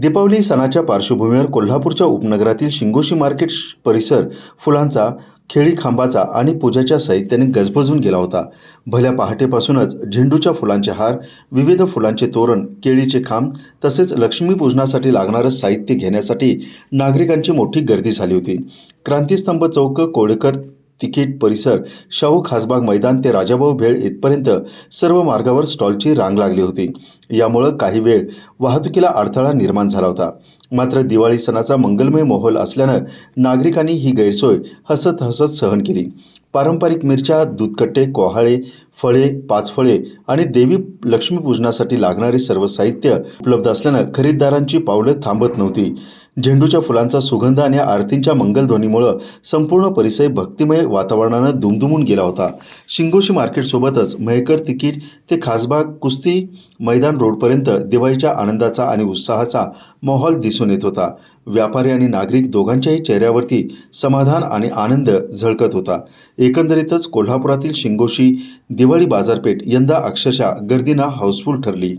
दीपावली सणाच्या पार्श्वभूमीवर कोल्हापूरच्या उपनगरातील शिंगोशी मार्केट परिसर फुलांचा खेळी खांबाचा आणि पूजाच्या साहित्याने गजबजून गेला होता. भल्या पहाटेपासूनच झेंडूच्या फुलांचे हार विविध फुलांचे तोरण केळीचे खांब तसेच लक्ष्मीपूजनासाठी लागणारं साहित्य घेण्यासाठी नागरिकांची मोठी गर्दी झाली होती. क्रांतीस्तंभ चौक कोळेकर तिकीट परिसर शाहू खासबाग मैदान ते राजाभाऊ भेळ इथपर्यंत सर्व मार्गावर स्टॉलची रांग लागली होती. यामुळं काही वेळ वाहतुकीला अडथळा निर्माण झाला होता. मात्र दिवाळी सणाचा मंगलमय माहोल असल्यानं नागरिकांनी ही गैरसोय हसत हसत सहन केली. पारंपरिक मिरच्या दूधकट्टे कोहाळे फळे पाचफळे आणि देवी लक्ष्मीपूजनासाठी लागणारे सर्व साहित्य उपलब्ध असल्यानं खरीददारांची पावलं थांबत नव्हती. झेंडूच्या फुलांचा सुगंध आणि आरतींच्या मंगलध्वनीमुळं संपूर्ण परिसर भक्तिमय वातावरणानं दुमदुमून गेला होता. शिंगोशी मार्केटसोबतच मयकर तिकीट ते खासबाग कुस्ती मैदान रोडपर्यंत दिवाळीच्या आनंदाचा आणि उत्साहाचा माहोल दिसून येत होता. व्यापारी आणि नागरिक दोघांच्याही चेहऱ्यावरती समाधान आणि आनंद झळकत होता. एकंदरीतच कोल्हापुरातील शिंगोशी दिवाळी बाजारपेठ यंदा अक्षरशः गर्दीनं हाऊसफुल ठरली.